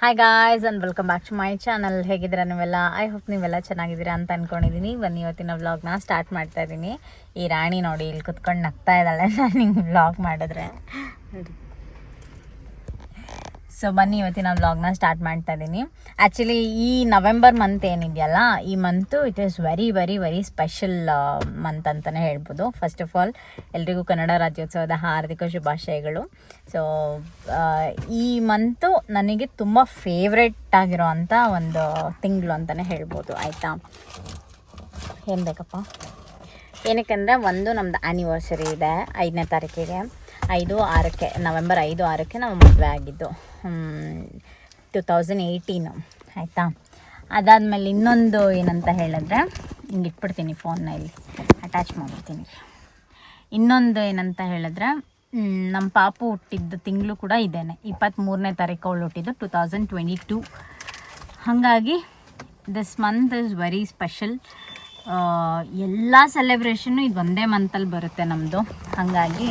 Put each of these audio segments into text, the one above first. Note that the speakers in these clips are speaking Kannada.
Hi guys and welcome back to my channel ಹೇಗಿದ್ದೀರಾ ನೀವೆಲ್ಲ? ಐ ಹೋಪ್ ನೀವೆಲ್ಲ ಚೆನ್ನಾಗಿದ್ದೀರಾ ಅಂತ ಅಂದ್ಕೊಂಡಿದ್ದೀನಿ ಬನ್ನಿ, ಇವತ್ತಿನ ವ್ಲಾಗ್ನ ಸ್ಟಾರ್ಟ್ ಮಾಡ್ತಾ ಇದ್ದೀನಿ ಈ ರಾಣಿ ನೋಡಿ ಇಲ್ಲಿ ಕುತ್ಕೊಂಡು ನಗ್ತಾ ಇದ್ದಾಳೆ. ನಾನು ಹಿಂಗೆ ವ್ಲಾಗ್ ಮಾಡಿದ್ರೆ. ಸೊ ಬನ್ನಿ, ಇವತ್ತಿನ ವ್ಲಾಗ್ನ ಸ್ಟಾರ್ಟ್ ಮಾಡ್ತಾ ಇದ್ದೀನಿ ಆ್ಯಕ್ಚುಲಿ ಈ ನವೆಂಬರ್ ಮಂತ್ ಏನಿದೆಯಲ್ಲ, ಈ month it is very very very special month ಅಂತಲೇ ಹೇಳ್ಬೋದು. ಫಸ್ಟ್ ಆಫ್ ಆಲ್ ಎಲ್ರಿಗೂ ಕನ್ನಡ ರಾಜ್ಯೋತ್ಸವದ ಹಾರ್ದಿಕ ಶುಭಾಶಯಗಳು. ಸೊ ಈ ಮಂತು ನನಗೆ ತುಂಬ ಫೇವ್ರೆಟ್ ಆಗಿರೋ ಅಂಥ ಒಂದು ತಿಂಗಳು ಅಂತಲೇ ಹೇಳ್ಬೋದು. ಆಯಿತಾ? ಏನು ಬೇಕಪ್ಪ? ಏನಕ್ಕೆಂದರೆ ಒಂದು ನಮ್ಮದು ಆ್ಯನಿವರ್ಸರಿ ಇದೆ, ಐದನೇ ತಾರೀಕಿಗೆ. ಐದು ಆರಕ್ಕೆ, ನವೆಂಬರ್ ಐದು ಆರಕ್ಕೆ ನಾವು ಮದುವೆ ಆಗಿದ್ದು ಟು ತೌಸಂಡ್ ಏಯ್ಟೀನು ಆಯಿತಾ? ಅದಾದಮೇಲೆ ಇನ್ನೊಂದು ಏನಂತ ಹೇಳಿದ್ರೆ, ಹಿಂಗೆ ಇಟ್ಬಿಡ್ತೀನಿ ಫೋನ್ನ ಇಲ್ಲಿ ಅಟ್ಯಾಚ್ ಮಾಡ್ಬಿಡ್ತೀನಿ. ಇನ್ನೊಂದು ಏನಂತ ಹೇಳಿದ್ರೆ ನಮ್ಮ ಪಾಪು ಹುಟ್ಟಿದ್ದು ತಿಂಗಳು ಕೂಡ ಇದ್ದೇನೆ ಇಪ್ಪತ್ತ್ಮೂರನೇ ತಾರೀಕು ಅವಳು ಹುಟ್ಟಿದ್ದು ಟು ತೌಸಂಡ್ ಟ್ವೆಂಟಿ ಟೂ ಹಾಗಾಗಿ this month is very special ಎಲ್ಲ ಸೆಲೆಬ್ರೇಷನ್ನು ಇದು ಒಂದೇ ಮಂತಲ್ಲಿ ಬರುತ್ತೆ ನಮ್ಮದು ಹಾಗಾಗಿ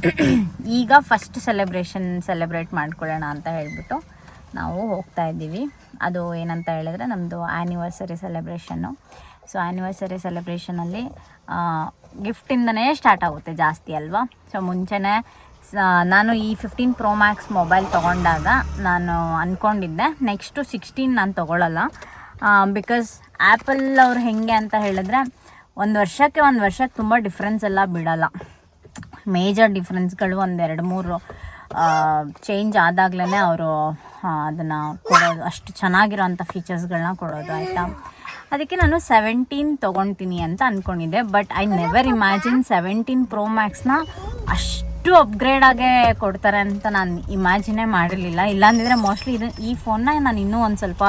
ಈಗ ಫಸ್ಟ್ ಸೆಲೆಬ್ರೇಷನ್ ಸೆಲೆಬ್ರೇಟ್ ಮಾಡ್ಕೊಳ್ಳೋಣ ಅಂತ ಹೇಳ್ಬಿಟ್ಟು ನಾವು ಹೋಗ್ತಾ ಇದ್ದೀವಿ. ಅದು ಏನಂತ ಹೇಳಿದ್ರೆ ನಮ್ಮದು ಆ್ಯನಿವರ್ಸರಿ ಸೆಲೆಬ್ರೇಷನ್ನು ಸೊ ಆ್ಯನಿವರ್ಸರಿ ಸೆಲೆಬ್ರೇಷನಲ್ಲಿ ಗಿಫ್ಟಿಂದನೇ ಸ್ಟಾರ್ಟ್ ಆಗುತ್ತೆ ಜಾಸ್ತಿ ಅಲ್ವಾ? ಸೊ ಮುಂಚೆನೇ ನಾನು ಈ ಫಿಫ್ಟೀನ್ ಪ್ರೋ ಮ್ಯಾಕ್ಸ್ ಮೊಬೈಲ್ ತೊಗೊಂಡಾಗ ನಾನು ಅಂದ್ಕೊಂಡಿದ್ದೆ ನೆಕ್ಸ್ಟು ಸಿಕ್ಸ್ಟೀನ್ ನಾನು ತೊಗೊಳ್ಳಲ್ಲ ಬಿಕಾಸ್ ಆ್ಯಪಲ್ ಅವ್ರು ಹೆಂಗೆ ಅಂತ ಹೇಳಿದ್ರೆ, ಒಂದು ವರ್ಷಕ್ಕೆ ಒಂದು ವರ್ಷಕ್ಕೆ ತುಂಬ ಡಿಫ್ರೆನ್ಸ್ ಎಲ್ಲ ಬಿಡಲ್ಲ. ಮೇಜರ್ ಡಿಫ್ರೆನ್ಸ್ಗಳು ಒಂದೆರಡು ಮೂರು ಚೇಂಜ್ ಆದಾಗ್ಲೇ ಅವರು ಅದನ್ನು ಕೊಡೋದು, ಅಷ್ಟು ಚೆನ್ನಾಗಿರೋಂಥ ಫೀಚರ್ಸ್ಗಳನ್ನ ಕೊಡೋದು, ಆಯಿತಾ? ಅದಕ್ಕೆ ನಾನು ಸೆವೆಂಟೀನ್ ತೊಗೊಳ್ತೀನಿ ಅಂತ ಅಂದ್ಕೊಂಡಿದ್ದೆ but I never imagine seventeen pro ಮ್ಯಾಕ್ಸ್ನ ಅಷ್ಟು ಅಪ್ಗ್ರೇಡ್ ಆಗೇ ಕೊಡ್ತಾರೆ ಅಂತ ನಾನು ಇಮ್ಯಾಜಿನೇ ಮಾಡಿರಲಿಲ್ಲ. ಇಲ್ಲಾಂದಿದ್ರೆ ಮೋಸ್ಟ್ಲಿ ಇದು, ಈ ಫೋನ್ನ ನಾನು ಇನ್ನೂ ಒಂದು ಸ್ವಲ್ಪ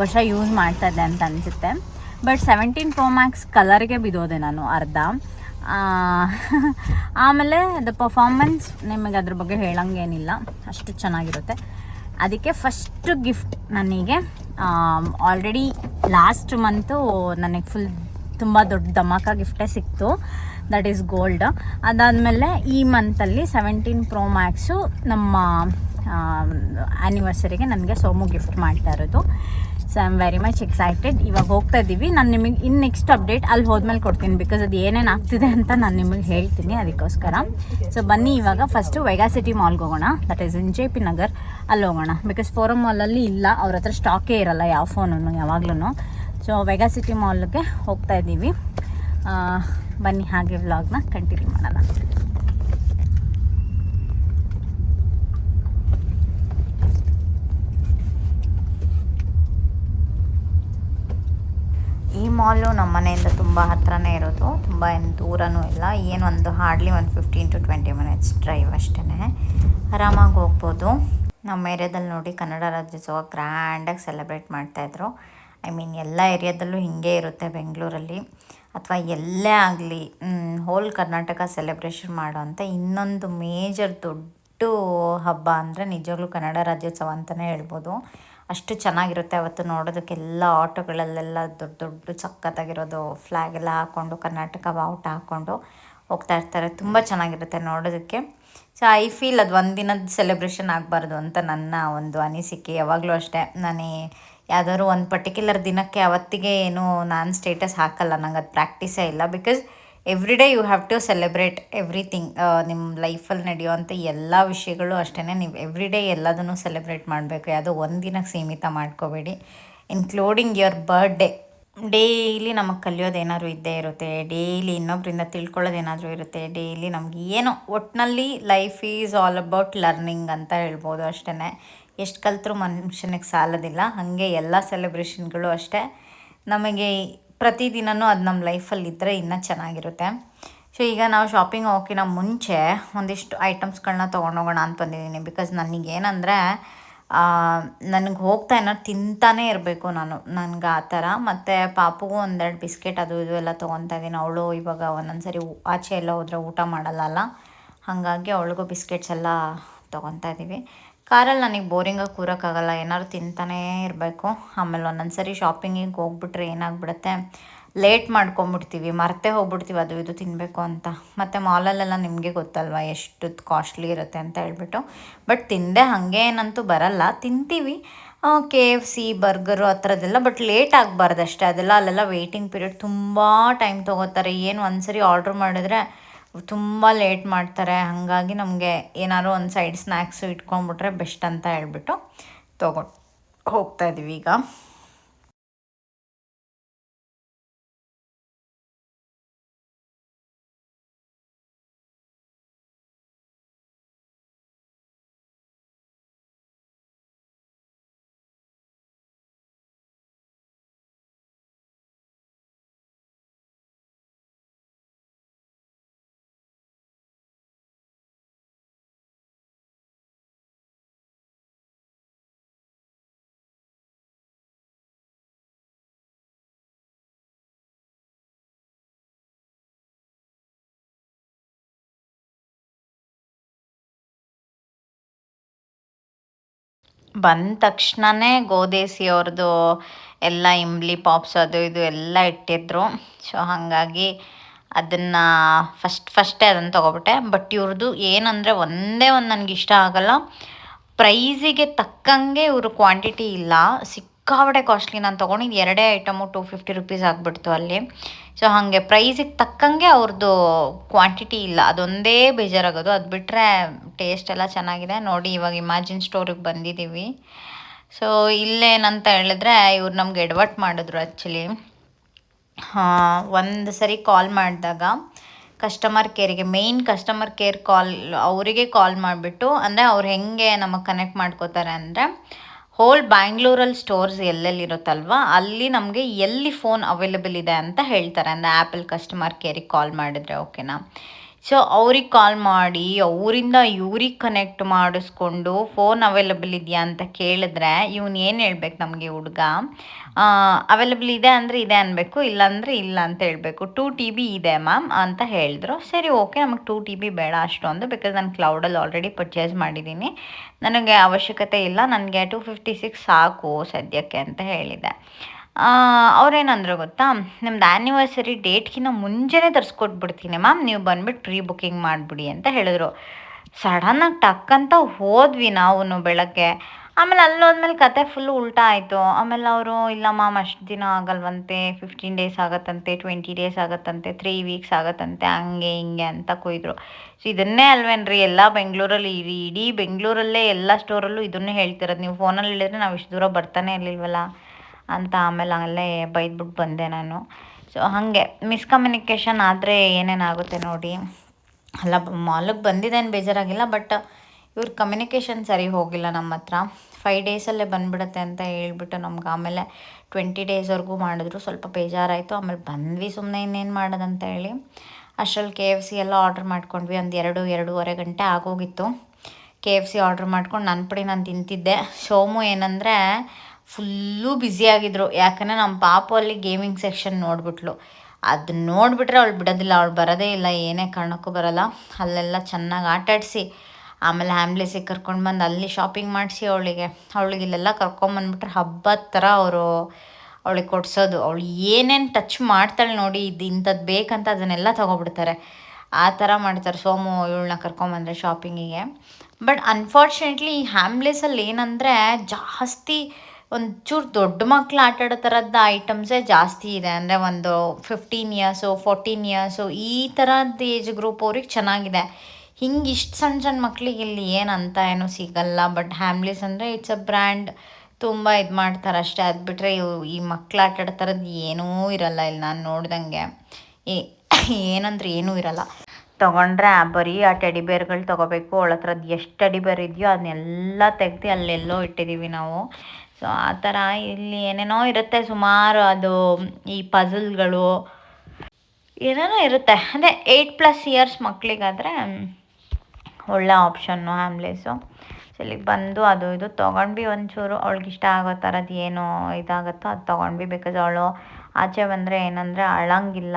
ವರ್ಷ ಯೂಸ್ ಮಾಡ್ತಾ ಇದ್ದೆ ಅಂತ ಅನಿಸುತ್ತೆ. ಬಟ್ ಸೆವೆಂಟೀನ್ ಪ್ರೋ ಮ್ಯಾಕ್ಸ್ ಕಲರ್ಗೆ ಬಿದ್ದೋದೆ ನಾನು ಅರ್ಧ. ಆಮೇಲೆ ದ ಪರ್ಫಾರ್ಮೆನ್ಸ್ ನಿಮಗೆ ಅದ್ರ ಬಗ್ಗೆ ಹೇಳಂಗೇನಿಲ್ಲ. ಅಷ್ಟು ಚೆನ್ನಾಗಿರುತ್ತೆ. ಅದಕ್ಕೆ ಫಸ್ಟ್ ಗಿಫ್ಟ್ ನನಗೆ ಆಲ್ರೆಡಿ ಲಾಸ್ಟ್ ಮಂತು ನನಗೆ ಫುಲ್ ತುಂಬ ದೊಡ್ಡ ಧಮಾಕ ಗಿಫ್ಟೇ ಸಿಕ್ತು. ದಟ್ ಈಸ್ ಗೋಲ್ಡ್ ಅದಾದಮೇಲೆ ಈ ಮಂತಲ್ಲಿ ಸೆವೆಂಟೀನ್ ಪ್ರೋ ಮ್ಯಾಕ್ಸು ನಮ್ಮ ಆ್ಯನಿವರ್ಸರಿಗೆ ನನಗೆ ಸೋಮು ಗಿಫ್ಟ್ ಮಾಡ್ತಾ ಇರೋದು. So I am very much excited ಇವಾಗ ಹೋಗ್ತಾ ಇದ್ದೀವಿ ನಾನು ನಿಮಗೆ ಇನ್ನು ನೆಕ್ಸ್ಟ್ ಅಪ್ಡೇಟ್ ಅಲ್ಲಿ ಹೋದ್ಮೇಲೆ ಕೊಡ್ತೀನಿ ಬಿಕಾಸ್ ಅದು ಏನೇನು ಆಗ್ತಿದೆ ಅಂತ ನಾನು ನಿಮಗೆ ಹೇಳ್ತೀನಿ ಅದಕ್ಕೋಸ್ಕರ. ಸೊ ಬನ್ನಿ ಇವಾಗ ಫಸ್ಟು ವೆಗಾ ಸಿಟಿ ಮಾಲ್ಗೆ ಹೋಗೋಣ. That is in J P Nagar ಅಲ್ಲಿ ಹೋಗೋಣ. ಬಿಕಾಸ್ ಫೋರಮ್ ಮಾಲಲ್ಲಿ ಇಲ್ಲ. ಅವ್ರ ಹತ್ರ ಸ್ಟಾಕೇ ಇರಲ್ಲ ಯಾವ ಫೋನನ್ನು ಯಾವಾಗ್ಲೂ ಸೊ ವೆಗಾ ಸಿಟಿ ಮಾಲ್ಗೆ ಹೋಗ್ತಾ ಇದ್ದೀವಿ ಬನ್ನಿ ಹಾಗೆ ವ್ಲಾಗ್ನ ಕಂಟಿನ್ಯೂ ಮಾಡೋಣ. ಮಾಲು ನಮ್ಮ ಮನೆಯಿಂದ ತುಂಬ ಹತ್ರನೇ ಇರೋದು. ತುಂಬ ಏನು ದೂರನೂ ಇಲ್ಲ. ಒಂದು ಹಾರ್ಡ್ಲಿ ಒಂದು fifteen to twenty minutes drive ಅಷ್ಟೇ ಆರಾಮಾಗಿ ಹೋಗ್ಬೋದು. ನಮ್ಮ ಏರಿಯಾದಲ್ಲಿ ನೋಡಿ ಕನ್ನಡ ರಾಜ್ಯೋತ್ಸವ ಗ್ರ್ಯಾಂಡಾಗಿ ಸೆಲೆಬ್ರೇಟ್ ಮಾಡ್ತಾಯಿದ್ರು ಐ ಮೀನ್ ಎಲ್ಲ ಏರಿಯಾದಲ್ಲೂ ಹಿಂಗೆ ಇರುತ್ತೆ ಬೆಂಗಳೂರಲ್ಲಿ. ಅಥವಾ ಎಲ್ಲೇ ಆಗಲಿ ಹೋಲ್ ಕರ್ನಾಟಕ ಸೆಲೆಬ್ರೇಷನ್ ಮಾಡೋಂಥ ಇನ್ನೊಂದು ಮೇಜರ್ ದೊಡ್ಡ ಹಬ್ಬ ಅಂದರೆ ನಿಜವಾಗ್ಲೂ ಕನ್ನಡ ರಾಜ್ಯೋತ್ಸವ ಅಂತಲೇ ಹೇಳ್ಬೋದು. ಅಷ್ಟು ಚೆನ್ನಾಗಿರುತ್ತೆ ಅವತ್ತು ನೋಡೋದಕ್ಕೆಲ್ಲ ಆಟೋಗಳಲ್ಲೆಲ್ಲ ದೊಡ್ಡ ದೊಡ್ಡ ಸಕ್ಕತ್ತಾಗಿರೋದು ಫ್ಲ್ಯಾಗ್ ಎಲ್ಲ ಹಾಕ್ಕೊಂಡು ಕರ್ನಾಟಕ ಬಾವುಟ ಹಾಕ್ಕೊಂಡು ಹೋಗ್ತಾ ಇರ್ತಾರೆ. ತುಂಬ ಚೆನ್ನಾಗಿರುತ್ತೆ ನೋಡೋದಕ್ಕೆ. ಸೊ ಐ ಫೀಲ್ ಅದು ಒಂದಿನದ ಸೆಲೆಬ್ರೇಷನ್ ಆಗಬಾರ್ದು ಅಂತ ನನ್ನ ಒಂದು ಅನಿಸಿಕೆ. ಯಾವಾಗಲೂ ಅಷ್ಟೇ. ನಾನು ಯಾವ್ದಾದ್ರು ಒಂದು ಪರ್ಟಿಕ್ಯುಲರ್ ದಿನಕ್ಕೆ ಅವತ್ತಿಗೆ ಏನು, ನಾನು ಸ್ಟೇಟಸ್ ಹಾಕಲ್ಲ. ನಂಗೆ ಅದು ಪ್ರಾಕ್ಟೀಸೇ ಇಲ್ಲ. Because every day you have to celebrate everything ನಿಮ್ಮ ಲೈಫಲ್ಲಿ ನಡೆಯುವಂಥ ಎಲ್ಲ ವಿಷಯಗಳು ಅಷ್ಟೇ ನೀವು ಎವ್ರಿ ಡೇ ಎಲ್ಲದನ್ನು ಸೆಲೆಬ್ರೇಟ್ ಮಾಡಬೇಕು. ಯಾವುದೋ ಒಂದು ಸೀಮಿತ ಮಾಡ್ಕೋಬೇಡಿ. ಇನ್ಕ್ಲೂಡಿಂಗ್ ಯುವರ್ ಬರ್ಡೇ ಡೈಲಿ ನಮಗೆ ಕಲಿಯೋದೇನಾದ್ರು ಇದ್ದೇ ಇರುತ್ತೆ. ಡೈಲಿ ಇನ್ನೊಬ್ಬರಿಂದ ತಿಳ್ಕೊಳ್ಳೋದೇನಾದರೂ ಇರುತ್ತೆ. ಡೈಲಿ ನಮ್ಗೆ ಏನೋ ಒಟ್ಟಿನಲ್ಲಿ life is all about learning ಅಂತ ಹೇಳ್ಬೋದು ಅಷ್ಟೇ ಎಷ್ಟು ಕಲ್ತರೂ ಮನುಷ್ಯನಿಗೆ ಸಾಲೋದಿಲ್ಲ. ಹಾಗೆ ಎಲ್ಲ ಸೆಲೆಬ್ರೇಷನ್ಗಳು ಅಷ್ಟೇ. ನಮಗೆ ಪ್ರತಿದಿನವೂ ಅದು ನಮ್ಮ ಲೈಫಲ್ಲಿ ಇದ್ದರೆ ಇನ್ನೂ ಚೆನ್ನಾಗಿರುತ್ತೆ. ಸೊ ಈಗ ನಾವು ಶಾಪಿಂಗ್ ಹೋಗೋಕ್ಕಿಂತ ಮುಂಚೆ ಒಂದಿಷ್ಟು ಐಟಮ್ಸ್ಗಳನ್ನ ತೊಗೊಂಡೋಗೋಣ ಅಂತ ಬಂದಿದ್ದೀನಿ. ಬಿಕಾಸ್ ನನಗೇನಂದರೆ ನನಗೆ ಹೋಗ್ತಾ ಏನಾದ್ರು ತಿಂತಾನೇ ಇರಬೇಕು ನಾನು. ನನಗೆ ಆ ಥರ. ಮತ್ತು ಪಾಪುಗೂ ಒಂದೆರಡು ಬಿಸ್ಕೆಟ್ ಅದು ಇದು ಎಲ್ಲ ತೊಗೊತಾ ಇದ್ದೀನಿ. ಅವಳು ಇವಾಗ ಒಂದೊಂದು ಸರಿ ಆಚೆ ಎಲ್ಲ ಹೋದರೆ ಊಟ ಮಾಡಲ್ಲ ಹಾಗಾಗಿ ಅವಳಿಗೂ ಬಿಸ್ಕೆಟ್ಸ್ ಎಲ್ಲ ತೊಗೊತಾ ಇದ್ದೀವಿ. ಕಾರಲ್ಲಿ ನನಗೆ ಬೋರಿಂಗಾಗಿ ಕೂರೋಕ್ಕಾಗಲ್ಲ, ಏನಾದ್ರು ತಿಂತಾನೇ ಇರಬೇಕು. ಆಮೇಲೆ ಒಂದೊಂದು ಸರಿ ಶಾಪಿಂಗಿಗೆ ಹೋಗ್ಬಿಟ್ರೆ ಏನಾಗ್ಬಿಡುತ್ತೆ? ಲೇಟ್ ಮಾಡ್ಕೊಂಬಿಡ್ತೀವಿ, ಮರ್ತೇ ಹೋಗ್ಬಿಡ್ತೀವಿ, ಅದು ಇದು ತಿನ್ನಬೇಕು ಅಂತ. ಮತ್ತು ಮಾಲಲ್ಲೆಲ್ಲ ನಿಮಗೆ ಗೊತ್ತಲ್ವ, ಎಷ್ಟು ಕಾಸ್ಟ್ಲಿ ಇರುತ್ತೆ ಅಂತ ಹೇಳ್ಬಿಟ್ಟು. ಬಟ್ ತಿಂದೆ ಹಾಗೆ ಏನಂತೂ ಬರಲ್ಲ. ತಿಂತೀವಿ. ಕೆ ಎಫ್ ಸಿ ಬರ್ಗರು ಆ ಥರದ್ದೆಲ್ಲ ಬಟ್ ಲೇಟ್ ಆಗಬಾರ್ದು ಅಷ್ಟೇ ಅದೆಲ್ಲ, ಅಲ್ಲೆಲ್ಲ ವೆಯ್ಟಿಂಗ್ ಪೀರಿಯಡ್ ತುಂಬ ಟೈಮ್ ತೊಗೋತಾರೆ. ಏನು ಒಂದ್ಸರಿ ಆರ್ಡ್ರ್ ಮಾಡಿದ್ರೆ ತುಂಬ ಲೇಟ್ ಮಾಡ್ತಾರೆ. ಹಾಗಾಗಿ ನಮಗೆ ಏನಾದ್ರು ಒಂದು ಸೈಡ್ ಸ್ನ್ಯಾಕ್ಸು ಇಟ್ಕೊಂಡ್ಬಿಟ್ರೆ ಬೆಸ್ಟ್ ಅಂತ ಹೇಳ್ಬಿಟ್ಟು ತೊಗೊಂಡು ಹೋಗ್ತಾ ಇದೀವಿ ಈಗ. ಬಂದ ತಕ್ಷಣನೇ ಗೋದೇಸಿ ಅವ್ರದ್ದು ಎಲ್ಲ ಇಂಬ್ಲಿ ಪಾಪ್ಸ್ ಅದು ಇದು ಎಲ್ಲ ಇಟ್ಟಿದ್ರು. ಸೊ ಹಾಗಾಗಿ ಅದನ್ನು ಫಸ್ಟ್ ಫಸ್ಟೇ ಅದನ್ನು ತೊಗೊಬಿಟ್ಟೆ. ಬಟ್ ಇವ್ರದ್ದು ಏನಂದರೆ ಒಂದೇ ಒಂದು ನನಗೆ ಇಷ್ಟ ಆಗಲ್ಲ. ಪ್ರೈಸಿಗೆ ತಕ್ಕಂಗೆ ಇವರು ಕ್ವಾಂಟಿಟಿ ಇಲ್ಲ. ಸಿಕ್ಕಾಬಡೆ ಕಾಸ್ಟ್ಲಿ ನಾನು ತೊಗೊಂಡಿದ್ದು ಎರಡೇ ಐಟಮು ಟು ಫಿಫ್ಟಿ ರುಪೀಸ್ ಆಗಿಬಿಡ್ತು ಅಲ್ಲಿ. ಸೊ ಹಾಗೆ ಪ್ರೈಸಿಗೆ ತಕ್ಕಂಗೆ ಅವ್ರದ್ದು ಕ್ವಾಂಟಿಟಿ ಇಲ್ಲ. ಅದೊಂದೇ ಬೇಜಾರಾಗೋದು. ಅದು ಬಿಟ್ಟರೆ ಟೇಸ್ಟ್ ಎಲ್ಲ ಚೆನ್ನಾಗಿದೆ. ನೋಡಿ, ಇವಾಗ ಇಮ್ಯಾಜಿನ್ ಸ್ಟೋರಿಗೆ ಬಂದಿದ್ದೀವಿ. ಸೊ ಇಲ್ಲೇನಂತ ಹೇಳಿದ್ರೆ ಇವ್ರು ನಮ್ಗೆ ಎಡವಟ್ ಮಾಡಿದ್ರು ಆ್ಯಕ್ಚುಲಿ ಒಂದು ಸರಿ ಕಾಲ್ ಮಾಡಿದಾಗ ಕಸ್ಟಮರ್ ಕೇರಿಗೆ ಮೇಯ್ನ್ ಕಸ್ಟಮರ್ ಕೇರ್ ಕಾಲ್ ಅವರಿಗೆ ಕಾಲ್ ಮಾಡಿಬಿಟ್ಟು, ಅಂದರೆ ಅವ್ರು ಹೆಂಗೆ ನಮಗೆ ಕನೆಕ್ಟ್ ಮಾಡ್ಕೋತಾರೆ ಅಂದರೆ ಹೋಲ್ ಬ್ಯಾಂಗ್ಳೂರಲ್ಲಿ ಸ್ಟೋರ್ಸ್ ಎಲ್ಲೆಲ್ಲಿ ಇರುತ್ತಲ್ವ ಅಲ್ಲಿ ನಮಗೆ ಎಲ್ಲಿ ಫೋನ್ ಅವೈಲೇಬಲ್ ಇದೆ ಅಂತ ಹೇಳ್ತಾರೆ. ಅಂದರೆ ಆ್ಯಪಲ್ ಕಸ್ಟಮರ್ ಕೇರಿಗೆ ಕಾಲ್ ಮಾಡಿದ್ರೆ ಓಕೆನಾ ಸೊ ಅವ್ರಿಗೆ ಕಾಲ್ ಮಾಡಿ, ಅವರಿಂದ ಇವ್ರಿಗೆ ಕನೆಕ್ಟ್ ಮಾಡಿಸ್ಕೊಂಡು ಫೋನ್ ಅವೈಲಬಲ್ ಇದೆಯಾ ಅಂತ ಕೇಳಿದ್ರೆ ಇವನು ಏನು ಹೇಳ್ಬೇಕು ನಮಗೆ ಹುಡುಗ? ಅವೈಲಬಲ್ ಇದೆ ಅಂದರೆ ಇದೆ ಅನ್ನಬೇಕು ಇಲ್ಲಾಂದರೆ ಇಲ್ಲ ಅಂತ ಹೇಳಬೇಕು. ಟೂ ಟಿ ಬಿ ಇದೆ ಮ್ಯಾಮ್ ಅಂತ ಹೇಳಿದ್ರು. ಸರಿ ಓಕೆ ನಮಗೆ ಟೂ ಟಿ ಬಿ ಬೇಡ ಅಷ್ಟೊಂದು ಬಿಕಾಸ್ ನಾನು ಕ್ಲೌಡಲ್ಲಿ ಆಲ್ರೆಡಿ ಪರ್ಚೇಸ್ ಮಾಡಿದ್ದೀನಿ. ನನಗೆ ಅವಶ್ಯಕತೆ ಇಲ್ಲ, ನನಗೆ ಟೂ ಫಿಫ್ಟಿ ಸಿಕ್ಸ್ ಸಾಕು ಸದ್ಯಕ್ಕೆ ಅಂತ ಹೇಳಿದೆ. ಅವ್ರೇನಂದ್ರು ಗೊತ್ತಾ? ನಿಮ್ದು ಆ್ಯನಿವರ್ಸರಿ ಡೇಟ್ಗಿಂತ ಮುಂಚೆನೇ ತರಿಸ್ಕೊಟ್ಬಿಡ್ತೀನಿ ಮ್ಯಾಮ್ ನೀವು ಬಂದ್ಬಿಟ್ಟು ಪ್ರೀ ಬುಕ್ಕಿಂಗ್ ಮಾಡಿಬಿಡಿ ಅಂತ ಹೇಳಿದ್ರು. ಸಡನ್ನಾಗಿ ಟಕ್ಕಂತ ಹೋದ್ವಿ ನಾವು ಬೆಳಗ್ಗೆ. ಆಮೇಲೆ ಅಲ್ಲಿ ಹೋದ್ಮೇಲೆ ಕತೆ ಫುಲ್ಲು ಉಲ್ಟಾ ಆಯಿತು. ಆಮೇಲೆ ಅವರು, ಇಲ್ಲ ಮ್ಯಾಮ್ ಅಷ್ಟು ದಿನ ಆಗಲ್ವಂತೆ. ಫಿಫ್ಟೀನ್ ಡೇಸ್ ಆಗತ್ತಂತೆ ಟ್ವೆಂಟಿ ಡೇಸ್ ಆಗತ್ತಂತೆ ತ್ರೀ ವೀಕ್ಸ್ ಆಗತ್ತಂತೆ, ಹಂಗೆ ಹಿಂಗೆ ಅಂತ ಕೊಯ್ದರು. ಸೊ ಇದನ್ನೇ ಅಲ್ವೇನ್ರಿ? ಎಲ್ಲ ಬೆಂಗಳೂರಲ್ಲಿ ಇಡೀ ಬೆಂಗಳೂರಲ್ಲೇ ಎಲ್ಲ ಸ್ಟೋರಲ್ಲೂ ಇದನ್ನೇ ಹೇಳ್ತಿರೋದು. ನೀವು ಫೋನಲ್ಲಿ ಹೇಳಿದ್ರೆ ನಾವು ಇಷ್ಟು ದೂರ ಬರ್ತಾನೆ ಇರಲಿಲ್ವಲ್ಲ? ಅಂತ ಆಮೇಲೆ ಅಲ್ಲೇ ಬೈದ್ಬಿಟ್ಟು ಬಂದೆ ನಾನು. ಸೊ ಹಾಗೆ ಮಿಸ್ಕಮ್ಯುನಿಕೇಷನ್ ಆದರೆ ಏನೇನಾಗುತ್ತೆ ನೋಡಿ. ಅಲ್ಲ ಮಾಲಿಗೆ ಬಂದಿದ್ದೇನು ಬೇಜಾರಾಗಿಲ್ಲ ಬಟ್ ಇವ್ರ ಕಮ್ಯುನಿಕೇಷನ್ ಸರಿ ಹೋಗಿಲ್ಲ ನಮ್ಮ ಹತ್ರ. ಫೈವ್ ಡೇಸಲ್ಲೇ ಬಂದ್ಬಿಡುತ್ತೆ ಅಂತ ಹೇಳ್ಬಿಟ್ಟು ನಮ್ಗೆ ಆಮೇಲೆ ಟ್ವೆಂಟಿ ಡೇಸ್ವರೆಗೂ ಮಾಡಿದ್ರು. ಸ್ವಲ್ಪ ಬೇಜಾರಾಯಿತು. ಆಮೇಲೆ ಬಂದ್ವಿ ಸುಮ್ಮನೆ ಇನ್ನೇನು ಮಾಡೋದಂತ ಹೇಳಿ. ಅಷ್ಟರಲ್ಲಿ ಕೆ ಎಫ್ ಸಿ ಎಲ್ಲ ಆರ್ಡ್ರ್ ಮಾಡ್ಕೊಂಡ್ವಿ. ಒಂದು ಎರಡು, ಎರಡೂವರೆ ಗಂಟೆ ಆಗೋಗಿತ್ತು. ಕೆ ಎಫ್ ಸಿ ಆರ್ಡ್ರ್ ಮಾಡ್ಕೊಂಡು ನನ್ನ ಪಡಿ ನಾನು ತಿಂತಿದ್ದೆ. ಸೋಮು ಏನಂದರೆ ಫುಲ್ಲು ಬ್ಯುಸಿಯಾಗಿದ್ದರು ಯಾಕಂದರೆ ನಮ್ಮ ಪಾಪ ಅಲ್ಲಿ ಗೇಮಿಂಗ್ ಸೆಕ್ಷನ್ ನೋಡಿಬಿಟ್ಲು. ಅದನ್ನ ನೋಡಿಬಿಟ್ರೆ ಅವಳು ಬಿಡೋದಿಲ್ಲ. ಅವಳು ಬರೋದೇ ಇಲ್ಲ. ಏನೇ ಕಾರಣಕ್ಕೂ ಬರೋಲ್ಲ. ಅಲ್ಲೆಲ್ಲ ಚೆನ್ನಾಗಿ ಆಟಾಡಿಸಿ ಆಮೇಲೆ ಆ್ಯಂಬ್ಲೆನ್ಸಿಗೆ ಕರ್ಕೊಂಡು ಬಂದು ಅಲ್ಲಿ ಶಾಪಿಂಗ್ ಮಾಡಿಸಿ ಅವಳಿಗೆ. ಅವಳಿಗೆ ಇಲ್ಲೆಲ್ಲ ಕರ್ಕೊಂಬಂದ್ಬಿಟ್ರೆ ಹಬ್ಬದ ಥರ ಅವರು ಅವಳಿಗೆ ಕೊಡಿಸೋದು. ಅವಳು ಏನೇನು ಟಚ್ ಮಾಡ್ತಾಳೆ ನೋಡಿ, ಇದು ಇಂಥದ್ದು ಬೇಕಂತ ಅದನ್ನೆಲ್ಲ ತೊಗೊಬಿಡ್ತಾರೆ. ಆ ಥರ ಮಾಡ್ತಾರೆ. ಸೋಮು ಇವಳನ್ನ ಕರ್ಕೊಂಬಂದರೆ ಶಾಪಿಂಗಿಗೆ ಬಟ್ ಅನ್ಫಾರ್ಚುನೇಟ್ಲಿ ಈ ಹ್ಯಾಮ್ಲೇಸಲ್ಲಿ ಏನಂದರೆ ಜಾಸ್ತಿ ಒಂಚೂರು ದೊಡ್ಡ ಮಕ್ಳು ಆಟ ಆಡೋ ಥರದ ಐಟಮ್ಸೇ ಜಾಸ್ತಿ ಇದೆ. ಅಂದರೆ ಒಂದು ಫಿಫ್ಟೀನ್ ಇಯರ್ಸು ಫೋರ್ಟೀನ್ ಇಯರ್ಸು ಈ ಥರದ್ದು ಏಜ್ ಗ್ರೂಪ್ ಅವ್ರಿಗೆ ಚೆನ್ನಾಗಿದೆ. ಹಿಂಗೆ ಇಷ್ಟು ಸಣ್ಣ ಸಣ್ಣ ಮಕ್ಳಿಗೆ ಇಲ್ಲಿ ಅಂತ ಏನೂ ಸಿಗಲ್ಲ. ಬಟ್ ಹ್ಯಾಮ್ಲೀಸ್ ಅಂದರೆ ಇಟ್ಸ್ ಅ ಬ್ರ್ಯಾಂಡ್ ತುಂಬ ಇದು ಮಾಡ್ತಾರೆ ಅಷ್ಟೇ. ಅದು ಬಿಟ್ಟರೆ ಈ ಮಕ್ಳು ಆಟ ಆಡೋ ಥರದ್ದು ಏನೂ ಇರಲ್ಲ ಇಲ್ಲಿ ನಾನು ನೋಡ್ದಂಗೆ. ಏನಂದ್ರೆ ಏನೂ ಇರಲ್ಲ. ತೊಗೊಂಡ್ರೆ ಬರೀ ಆ ಟೆಡಿ ಬೇರ್ಗಳು ತೊಗೋಬೇಕು. ಅವಳ ಹತ್ರದ್ದು ಎಷ್ಟು ಟೆಡಿ ಬೇರ್ ಇದೆಯೋ ಅದನ್ನೆಲ್ಲ ತೆಗ್ದು ಅಲ್ಲೆಲ್ಲೋ ಇಟ್ಟಿದ್ದೀವಿ ನಾವು. ಸೊ ಆ ಥರ ಇಲ್ಲಿ ಏನೇನೋ ಇರುತ್ತೆ. ಸುಮಾರು ಅದು, ಈ ಪಝಲ್ಗಳು ಏನೇನೋ ಇರುತ್ತೆ. ಅದೇ ಏಯ್ಟ್ ಪ್ಲಸ್ ಇಯರ್ಸ್ ಮಕ್ಕಳಿಗಾದರೆ ಒಳ್ಳೆ ಆಪ್ಷನ್ನು ಹ್ಯಾಮ್ಲೇಸು ಸೊ ಇಲ್ಲಿಗೆ ಬಂದು ಅದು ಇದು ತೊಗೊಂಡ್ವಿ ಒಂಚೂರು. ಅವಳಿಗೆ ಇಷ್ಟ ಆಗೋ ಥರದ್ದು ಏನು ಇದಾಗುತ್ತೋ ಅದು ತೊಗೊಂಡ್ವಿ. ಬಿಕಾಸ್ ಅವಳು ಆಚೆ ಬಂದರೆ ಏನಂದರೆ ಅಳಂಗಿಲ್ಲ.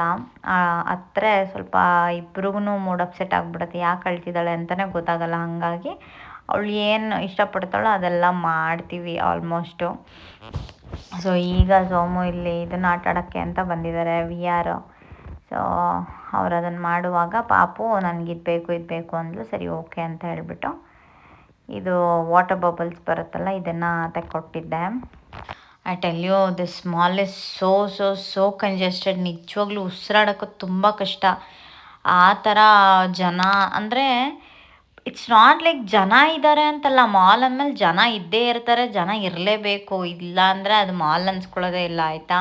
ಹತ್ರ ಸ್ವಲ್ಪ ಇಬ್ರಿಗೂ ಮೂಡ್ ಅಪ್ಸೆಟ್ ಆಗಿಬಿಡುತ್ತೆ. ಯಾಕೆ ಅಳ್ತಿದ್ದಾಳೆ ಅಂತಲೇ ಗೊತ್ತಾಗಲ್ಲ. ಹಾಗಾಗಿ ಅವಳು ಏನು ಇಷ್ಟಪಡ್ತಾಳೋ ಅದೆಲ್ಲ ಮಾಡ್ತೀವಿ ಆಲ್ಮೋಸ್ಟು ಸೊ ಈಗ ಸೋಮು ಇಲ್ಲಿ ಇದನ್ನು ಆಟ ಆಡೋಕ್ಕೆ ಅಂತ ಬಂದಿದ್ದಾರೆ ವಿ ಆರ್ ಸೊ ಅವ್ರು ಅದನ್ನು ಮಾಡುವಾಗ ಪಾಪು ನನಗೆ ಇದು ಬೇಕು ಇದು ಬೇಕು ಅಂದ್ಲು, ಸರಿ ಓಕೆ ಅಂತ ಹೇಳಿಬಿಟ್ಟು ಇದು ವಾಟರ್ ಬಬಲ್ಸ್ ಬರುತ್ತಲ್ಲ, ಇದನ್ನು ತೆಕ್ಕೊಟ್ಟಿದ್ದೆ. I tell you this mall is so so so congested ನಿಜವಾಗ್ಲೂ ಉಸಿರಾಡೋಕ್ಕೂ ತುಂಬ ಕಷ್ಟ. ಆ ಥರ ಜನ ಅಂದರೆ ಇಟ್ಸ್ ನಾಟ್ ಲೈಕ್ ಜನ ಇದ್ದಾರೆ ಅಂತಲ್ಲ ಮಾಲ್ ಅಂದಮೇಲೆ ಜನ ಇದ್ದೇ ಇರ್ತಾರೆ, ಜನ ಇರಲೇಬೇಕು. ಇಲ್ಲ ಅಂದರೆ ಅದು ಮಾಲ್ ಅನ್ಸ್ಕೊಳ್ಳೋದೇ ಇಲ್ಲ, ಆಯಿತಾ?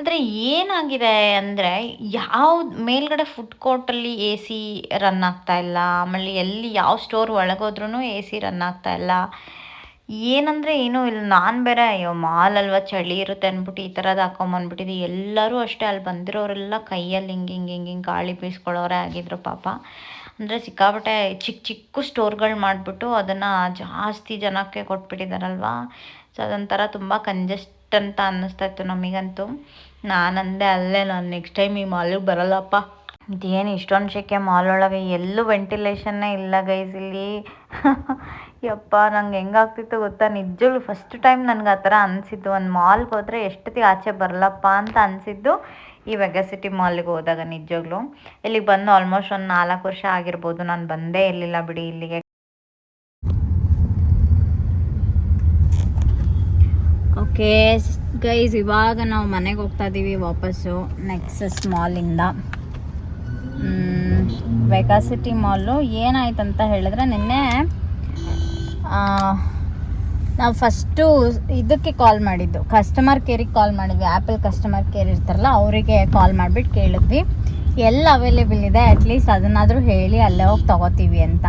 ಆದರೆ ಏನಾಗಿದೆ ಅಂದರೆ, ಯಾವ ಮೇಲ್ಗಡೆ ಫುಡ್ ಕೋರ್ಟಲ್ಲಿ ಎ ಸಿ ರನ್ ಆಗ್ತಾ ಇಲ್ಲ, ಆಮೇಲೆ ಎಲ್ಲಿ ಯಾವ ಸ್ಟೋರ್ ಒಳಗೋದ್ರೂ ಎ ಸಿ ರನ್ ಆಗ್ತಾ ಇಲ್ಲ. ಏನಂದರೆ ಏನು ಇಲ್ಲ, ನಾನು ಬೇರೆ, ಅಯ್ಯೋ ಮಾಲ್ ಅಲ್ವಾ, ಚಳಿ ಇರುತ್ತೆ ಅಂದ್ಬಿಟ್ಟು ಈ ಥರದ್ದು ಹಾಕೊಂಬಂದ್ಬಿಟ್ಟಿದ್ದೆ ಎಲ್ಲರೂ ಅಷ್ಟೇ, ಅಲ್ಲಿ ಬಂದಿರೋರೆಲ್ಲ ಕೈಯಲ್ಲಿ ಹಿಂಗೆ ಹಿಂಗೆ ಹಿಂಗೆ ಹಿಂಗೆ ಗಾಳಿ ಬೀಸ್ಕೊಳ್ಳೋರೇ ಆಗಿದ್ರು ಪಾಪ. ಅಂದರೆ ಸಿಕ್ಕಾಪಟ್ಟೆ ಚಿಕ್ಕ ಚಿಕ್ಕ ಸ್ಟೋರ್ಗಳು ಮಾಡಿಬಿಟ್ಟು ಅದನ್ನು ಜಾಸ್ತಿ ಜನಕ್ಕೆ ಕೊಟ್ಬಿಟ್ಟಿದ್ದಾರಲ್ವಾ ಸೊ ಅದೊಂಥರ ತುಂಬ ಕಂಜೆಸ್ಟ್ ಅಂತ ಅನ್ನಿಸ್ತಾ ಇತ್ತು ನಮಗಂತೂ. ನಾನಂದೆ ಅಲ್ಲೇ ನಾನು ನೆಕ್ಸ್ಟ್ ಟೈಮ್ ಈ ಮಾಲಿಗೆ ಬರಲ್ಲಪ್ಪ. ಇದೇನು ಇಷ್ಟೊಂದು ಶೆಕೆ ಮಾಲ್ ಒಳಗೆ ಎಲ್ಲೂ ವೆಂಟಿಲೇಷನ್ನೇ ಇಲ್ಲ ಗೈಸ್ ಇಲ್ಲಿ. ಯಪ್ಪ, ನಂಗೆ ಹೆಂಗಾಗ್ತಿತ್ತು ಗೊತ್ತಾ? ನಿಜವಾಗ್ಲೂ ಫಸ್ಟ್ ಟೈಮ್ ನನಗೆ ಆ ಥರ ಅನಿಸಿದ್ದು. ಒಂದು ಮಾಲ್ಗೆ ಹೋದರೆ ಎಷ್ಟೊತ್ತಿಗೆ ಆಚೆ ಬರಲಪ್ಪ ಅಂತ ಅನಿಸಿದ್ದು. ಈ ವೆಗಸಿಟಿ ಮಾಲ್ಗೆ ಹೋದಾಗ ನಿಜವಾಗ್ಲೂ ಇಲ್ಲಿಗೆ ಬಂದು ಆಲ್ಮೋಸ್ಟ್ ಒಂದು ನಾಲ್ಕು ವರ್ಷ ಆಗಿರ್ಬೋದು. ನಾನು ಬಂದೇ ಇರಲಿಲ್ಲ ಬಿಡಿ ಇಲ್ಲಿಗೆ. ಓಕೆ ಗೈಸ್ ಇವಾಗ ನಾವು ಮನೆಗೆ ಹೋಗ್ತಾ ಇದ್ದೀವಿ ವಾಪಸ್ಸು ನೆಕ್ಸಸ್ ಮಾಲಿಂದ ವೆಗಾಸಿಟಿ ಮಾಲು ಏನಾಯ್ತಂತ ಹೇಳಿದ್ರೆ ನಿನ್ನೆ ನಾವು ಫಸ್ಟು ಇದಕ್ಕೆ ಕಾಲ್ ಮಾಡಿದ್ದು. ಕಸ್ಟಮರ್ ಕೇರಿಗೆ ಕಾಲ್ ಮಾಡಿದ್ವಿ. ಆ್ಯಪಲ್ ಕಸ್ಟಮರ್ ಕೇರ್ ಇರ್ತಾರಲ್ಲ, ಅವರಿಗೆ ಕಾಲ್ ಮಾಡಿಬಿಟ್ಟು ಕೇಳಿದ್ವಿ. ಎಲ್ಲ ಅವೈಲೇಬಲ್ ಇದೆ. ಅಟ್ಲೀಸ್ಟ್ ಅದನ್ನಾದರೂ ಹೇಳಿ ಅಲ್ಲೇ ಹೋಗಿ ತೊಗೋತೀವಿ ಅಂತ.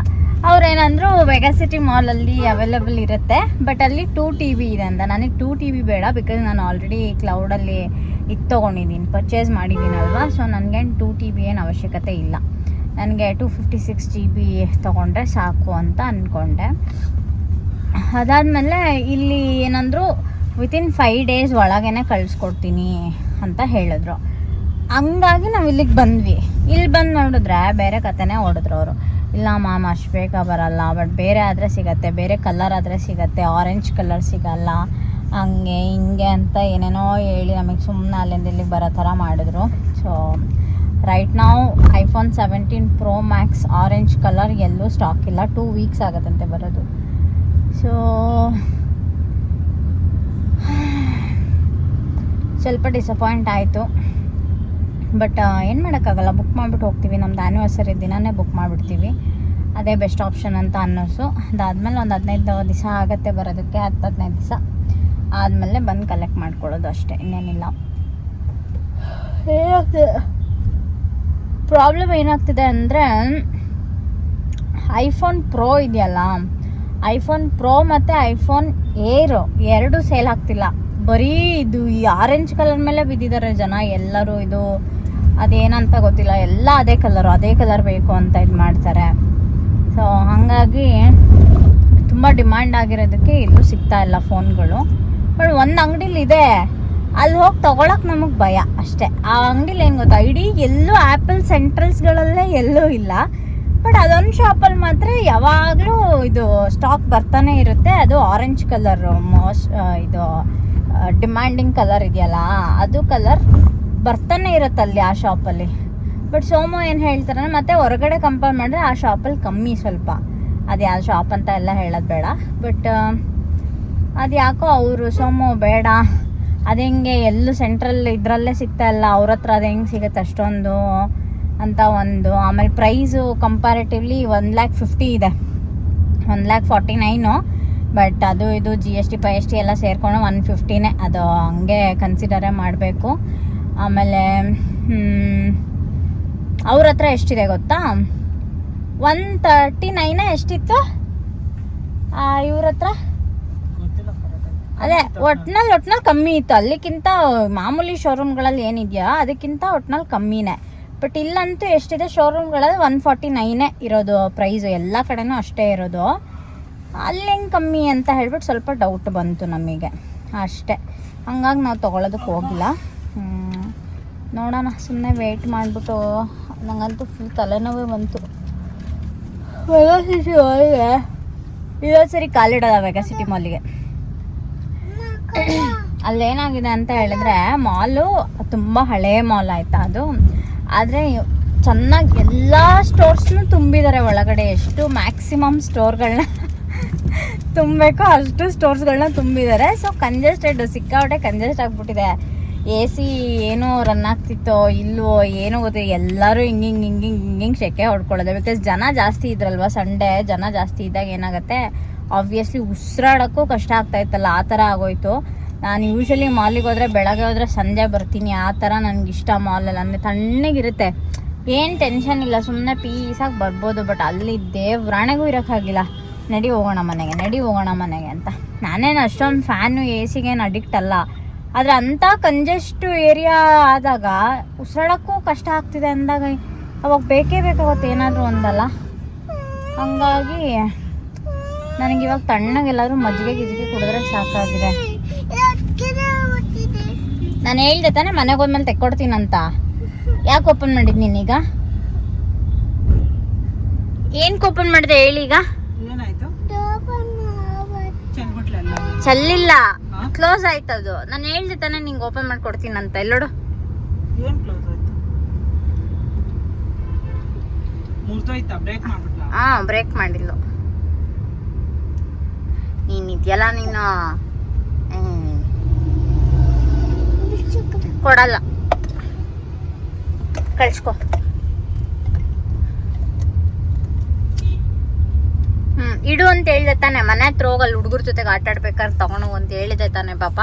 ಅವ್ರೇನಂದ್ರು ವೆಗಾಸಿಟಿ ಮಾಲಲ್ಲಿ ಅವೈಲೇಬಲ್ ಇರುತ್ತೆ. ಬಟ್ ಅಲ್ಲಿ ಟೂ ಟಿ ವಿ ಇದೆ ಅಂತ. ನನಗೆ ಟೂ ಟಿ ವಿ ಬೇಡ ಬಿಕಾಸ್ ನಾನು ಆಲ್ರೆಡಿ ಕ್ಲೌಡಲ್ಲಿ ಇದು ತೊಗೊಂಡಿದ್ದೀನಿ ಪರ್ಚೇಸ್ ಮಾಡಿದ್ದೀನಲ್ವಾ ಸೊ ನನಗೇನು ಟೂ ಟಿ ವಿ ಏನು ಅವಶ್ಯಕತೆ ಇಲ್ಲ. ನನಗೆ two fifty six G B ತೊಗೊಂಡ್ರೆ ಸಾಕು ಅಂತ ಅಂದ್ಕೊಂಡೆ ಅದಾದಮೇಲೆ ಇಲ್ಲಿ ಏನಂದ್ರು ವಿತಿನ್ ಫೈವ್ ಡೇಸ್ ಒಳಗೇನೆ ಕಳಿಸ್ಕೊಡ್ತೀನಿ ಅಂತ ಹೇಳಿದ್ರು. ಹಂಗಾಗಿ ನಾವು ಇಲ್ಲಿಗೆ ಬಂದ್ವಿ. ಇಲ್ಲಿ ಬಂದು ನೋಡಿದ್ರೆ ಬೇರೆ ಕತೆನೇ ಹೊಡೆದ್ರು ಅವರು. ಇಲ್ಲ ಮ್ಯಾಮ್ ಅಷ್ಟು ಬೇಗ ಬರಲ್ಲ ಬಟ್ ಬೇರೆ ಆದರೆ ಸಿಗತ್ತೆ, ಬೇರೆ ಕಲರ್ ಆದರೆ ಸಿಗತ್ತೆ ಆರೆಂಜ್ ಕಲರ್ ಸಿಗಲ್ಲ, ಹಂಗೆ ಹಿಂಗೆ ಅಂತ ಏನೇನೋ ಹೇಳಿ ನಮಗೆ ಸುಮ್ಮನೆ ಅಲ್ಲಿಂದ ಇಲ್ಲಿಗೆ ಬರೋ ಥರ ಮಾಡಿದ್ರು. ಸೊ ರೈಟ್ ನಾವು iPhone seventeen pro max orange colour ಎಲ್ಲೂ ಸ್ಟಾಕ್ ಇಲ್ಲ. ಟೂ ವೀಕ್ಸ್ ಆಗುತ್ತಂತೆ ಬರೋದು. ಸೊ ಸ್ವಲ್ಪ ಡಿಸಪಾಯಿಂಟ್ ಆಯಿತು. ಬಟ್ ಏನು ಮಾಡೋಕ್ಕಾಗಲ್ಲ ಬುಕ್ ಮಾಡಿಬಿಟ್ಟು ಹೋಗ್ತೀವಿ. ನಮ್ದು ಆ್ಯನಿವರ್ಸರಿ ದಿನನೇ ಬುಕ್ ಮಾಡಿಬಿಡ್ತೀವಿ. ಅದೇ ಬೆಸ್ಟ್ ಆಪ್ಷನ್ ಅಂತ ಅನ್ನಿಸು ಅದಾದಮೇಲೆ ಒಂದು ಹದಿನೈದು ದಿವಸ ಆಗುತ್ತೆ ಬರೋದಕ್ಕೆ, ಹತ್ತು ಹದಿನೈದು ದಿವಸ ಆದಮೇಲೆ ಬಂದು ಕಲೆಕ್ಟ್ ಮಾಡ್ಕೊಳ್ಳೋದು ಅಷ್ಟೇ, ಇನ್ನೇನಿಲ್ಲ. ಏನಾಗ್ತದೆ? ಪ್ರಾಬ್ಲಮ್ ಏನಾಗ್ತಿದೆ ಅಂದರೆ ಐಫೋನ್ ಪ್ರೋ ಇದೆಯಲ್ಲ ಐಫೋನ್ ಪ್ರೋ ಮತ್ತು ಐಫೋನ್ ಏರ್ ಎರಡು ಸೇಲ್ ಆಗ್ತಿಲ್ಲ. ಬರೀ ಇದು ಈ ಆರೆಂಜ್ ಕಲರ್ ಮೇಲೆ ಬಿದ್ದಿದ್ದಾರೆ ಜನ, ಎಲ್ಲರೂ ಇದು ಅದೇನಂತ ಗೊತ್ತಿಲ್ಲ, ಎಲ್ಲ ಅದೇ ಕಲರು ಅದೇ ಕಲರ್ ಬೇಕು ಅಂತ ಇದು ಮಾಡ್ತಾರೆ. ಸೊ ಹಾಗಾಗಿ ತುಂಬ ಡಿಮ್ಯಾಂಡ್ ಆಗಿರೋದಕ್ಕೆ ಇಲ್ಲೂ ಸಿಗ್ತಾ ಇಲ್ಲ ಫೋನ್ಗಳು. ಬಟ್ ಒಂದು ಅಂಗಡೀಲಿ ಇದೆ. ಅಲ್ಲಿ ಹೋಗಿ ತೊಗೊಳಕ್ಕೆ ನಮಗೆ ಭಯ ಅಷ್ಟೇ. ಆ ಅಂಗಡಿಲಿ ಏನು ಗೊತ್ತಾ, ಇಡೀ ಎಲ್ಲೂ ಆ್ಯಪಲ್ ಸೆಂಟ್ರಲ್ಸ್ಗಳಲ್ಲೇ ಎಲ್ಲೂ ಇಲ್ಲ. ಬಟ್ ಅದೊಂದು ಶಾಪಲ್ಲಿ ಮಾತ್ರ ಯಾವಾಗಲೂ ಇದು ಸ್ಟಾಕ್ ಬರ್ತಾನೆ ಇರುತ್ತೆ. ಅದು ಆರೆಂಜ್ ಕಲರ್ ಮೋಸ್ಟ್ ಇದು ಡಿಮ್ಯಾಂಡಿಂಗ್ ಕಲರ್ ಇದೆಯಲ್ಲ, ಅದು ಕಲರ್ ಬರ್ತಾನೆ ಇರುತ್ತೆ ಅಲ್ಲಿ ಆ ಶಾಪಲ್ಲಿ ಬಟ್ ಸೋಮು ಏನು ಹೇಳ್ತಾರೆ ಮತ್ತೆ ಹೊರಗಡೆ ಕಂಪೇರ್ ಮಾಡಿದ್ರೆ ಆ ಶಾಪಲ್ಲಿ ಕಮ್ಮಿ ಸ್ವಲ್ಪ. ಅದು ಯಾವ ಶಾಪ್ ಅಂತ ಎಲ್ಲ ಹೇಳೋದು ಬೇಡ. ಬಟ್ ಅದು ಯಾಕೋ ಅವರು, ಸೋಮು ಬೇಡ. ಅದು ಹೆಂಗೆ ಎಲ್ಲೂ ಸೆಂಟ್ರಲ್ ಇದರಲ್ಲೇ ಸಿಗ್ತಾ ಇಲ್ಲ. ಅವ್ರ ಹತ್ರ ಅದು ಹೆಂಗೆ ಸಿಗುತ್ತೆ ಅಷ್ಟೊಂದು. ಅಂತ ಒಂದು, ಆಮೇಲೆ price comparatively one lakh fifty ಇದೆ. One lakh forty nine but ಅದು ಇದು ಜಿ ಎಸ್ ಟಿ ಪೈ ಎಸ್ ಟಿ ಎಲ್ಲ ಸೇರಿಕೊಂಡು ಒನ್ ಫಿಫ್ಟಿನೇ ಅದು ಹಂಗೆ ಕನ್ಸಿಡರೇ ಮಾಡಬೇಕು. ಆಮೇಲೆ ಅವ್ರ ಹತ್ರ ಎಷ್ಟಿದೆ ಗೊತ್ತಾ? ಒನ್ ತರ್ಟಿ ನೈನೇ ಎಷ್ಟಿತ್ತು ಇವ್ರ ಹತ್ರ? ಅದೇ ಒಟ್ನಲ್ಲಿ ಒಟ್ನಲ್ಲಿ ಕಮ್ಮಿ ಇತ್ತು. ಅಲ್ಲಿಗಿಂತ ಮಾಮೂಲಿ ಶೋರೂಮ್ಗಳಲ್ಲಿ ಏನಿದೆಯಾ? ಅದಕ್ಕಿಂತ ಒಟ್ನಲ್ಲಿ ಕಮ್ಮಿನೇ. ಬಟ್ ಇಲ್ಲಂತೂ ಎಷ್ಟಿದೆ? ಶೋರೂಮ್ಗಳಲ್ಲಿ ಒನ್ ಫಾರ್ಟಿ ನೈನೇ ಇರೋದು ಪ್ರೈಸು ಎಲ್ಲ ಕಡೆನೂ ಅಷ್ಟೇ ಇರೋದು. ಅಲ್ಲಿ ಹೆಂಗೆ ಕಮ್ಮಿ ಅಂತ ಹೇಳ್ಬಿಟ್ಟು ಸ್ವಲ್ಪ ಡೌಟ್ ಬಂತು ನಮಗೆ. ಅಷ್ಟೇ. ಹಂಗಾಗಿ ನಾವು ತೊಗೊಳೋದಕ್ಕೆ ಹೋಗಿಲ್ಲ. ನೋಡೋಣ ಸುಮ್ಮನೆ ವೆಯ್ಟ್ ಮಾಡಿಬಿಟ್ಟು. ನನಗಂತೂ ಫುಲ್ ತಲೆನೋವೇ ಬಂತು. ವೆಗಾಸಿಟಿ ಮಾಲಿಗೆ ಇದೊಂದು ಸರಿ ಕಾಲಿಡೋದ ವೆಗಾಸಿಟಿ ಮಾಲಿಗೆ ಅಲ್ಲೇನಾಗಿದೆ ಅಂತ ಹೇಳಿದ್ರೆ ಮಾಲು ತುಂಬ ಹಳೆಯ ಮಾಲ್ ಆಯ್ತಾ ಅದು? ಆದರೆ ಚೆನ್ನಾಗಿ ಎಲ್ಲ ಸ್ಟೋರ್ಸ್ನು ತುಂಬಿದ್ದಾರೆ ಒಳಗಡೆ. ಎಷ್ಟು ಮ್ಯಾಕ್ಸಿಮಮ್ ಸ್ಟೋರ್ಗಳನ್ನ ತುಂಬಬೇಕು ಅಷ್ಟು ಸ್ಟೋರ್ಸ್ಗಳನ್ನ ತುಂಬಿದ್ದಾರೆ ಸೊ ಕಂಜೆಸ್ಟೆಡ್ ಸಿಕ್ಕಾಪಟ್ಟೆ ಕಂಜೆಸ್ಟ್ ಆಗಿಬಿಟ್ಟಿದೆ. ಎ ಸಿ ಏನೋ ರನ್ ಆಗ್ತಿತ್ತೋ ಇಲ್ವೋ ಏನೋ ಗೊತ್ತಿಲ್ಲ. ಎಲ್ಲರೂ ಹಿಂಗೆ ಹಿಂಗೆ ಹಿಂಗೆ ಹಿಂಗೆ ಹಿಂಗೆ ಸೆಕೆ ಹೊಡ್ಕೊಳ್ಳೋದು. ಬಿಕಾಸ್ ಜನ ಜಾಸ್ತಿ ಇದ್ರಲ್ವ ಸಂಡೇ ಜನ ಜಾಸ್ತಿ ಇದ್ದಾಗ ಏನಾಗುತ್ತೆ? ಆಬ್ವಿಯಸ್ಲಿ ಉಸಿರಾಡೋಕ್ಕೂ ಕಷ್ಟ ಆಗ್ತಾ ಇತ್ತಲ್ಲ. ಆ ಥರ ಆಗೋಯ್ತು. ನಾನು ಯೂಶ್ವಲಿ ಮಾಲಿಗೆ ಹೋದರೆ ಬೆಳಗ್ಗೆ ಹೋದರೆ ಸಂಜೆ ಬರ್ತೀನಿ, ಆ ಥರ ಇಷ್ಟ ಮಾಲಲ್ಲಿ ಅಂದರೆ ತಣ್ಣಗಿರುತ್ತೆ. ಏನು ಟೆನ್ಷನ್ ಇಲ್ಲ ಸುಮ್ಮನೆ ಪೀಸಾಗಿ ಬರ್ಬೋದು ಬಟ್ ಅಲ್ಲಿ ದೇವ್ರಾಣೆಗೂ ಇರೋಕ್ಕಾಗಿಲ್ಲ. ನಡಿ ಹೋಗೋಣ ಮನೆಗೆ, ನಡಿ ಹೋಗೋಣ ಮನೆಗೆ ಅಂತ. ನಾನೇನು ಅಷ್ಟೊಂದು ಫ್ಯಾನು ಎ ಸಿಗೇನು ಅಡಿಕ್ಟ್ ಅಲ್ಲ. ಆದರೆ ಅಂಥ ಕಂಜೆಸ್ಟು ಏರಿಯಾ ಆದಾಗ ಉಸಿರಾಡೋಕ್ಕೂ ಕಷ್ಟ ಆಗ್ತಿದೆ ಅಂದಾಗ ಅವಾಗ ಬೇಕೇ ಬೇಕಾಗುತ್ತೆ ಏನಾದರೂ ಒಂದಲ್ಲ. ಹಂಗಾಗಿ ನನಗಿವಾಗ ತಣ್ಣಗೆಲ್ಲಾದ್ರೂ ಮಜ್ಜಿಗೆ ಗಿಜ್ಜಿಗೆ ಕುಡಿದ್ರೆ ಸಾಕಾಗಿದೆ. ನಾನು ಹೇಳ್ದೆ ತಾನೇ ಮನೆಗೆ ಹೋದ್ಮೇಲೆ ತೆಕ್ಕೊಡ್ತೀನಂತ. ಯಾಕೆ ಓಪನ್ ಮಾಡಿದ್ ನೀನೀಗ? ಏನಕ್ಕೆ ಓಪನ್ ಮಾಡಿದೆ ಹೇಳಿ ಈಗ ಚಲ್ಲಿಲ್ಲ. ಕ್ಲೋಸ್ ಕ್ಲೋಸ್ ಆಯ್ತದು ನಾನು ಹೇಳ್ದೆ ತಾನೇ ನಿಂಗೆ ಓಪನ್ ಮಾಡಿ ಕೊಡ್ತೀನಂತ. ಎಲ್ಲೋಡು ಆಯ್ತು? ಹಾ ಬ್ರೇಕ್ ಮಾಡಿಲ್ಲ ನೀನ್ ಇದೆಯಲ್ಲ ನೀನು ಹ್ಮ್. ಕೊಡಲ್ಲ. ಕಳ್ಸ್ಕೊ. ಹ್ಮ್ ಇಡು ಅಂತ ಹೇಳ್ದೆ ತಾನೆ. ಮನೆ ಹತ್ರ ಹೋಗಲ್ಲ ಹುಡುಗರ ಜೊತೆಗೆ ಆಟ ಆಡ್ಬೇಕಾದ್ರೆ ತಗೊಂಡು ಅಂತ ಹೇಳಿದೆ ತಾನೆ ಪಾಪ.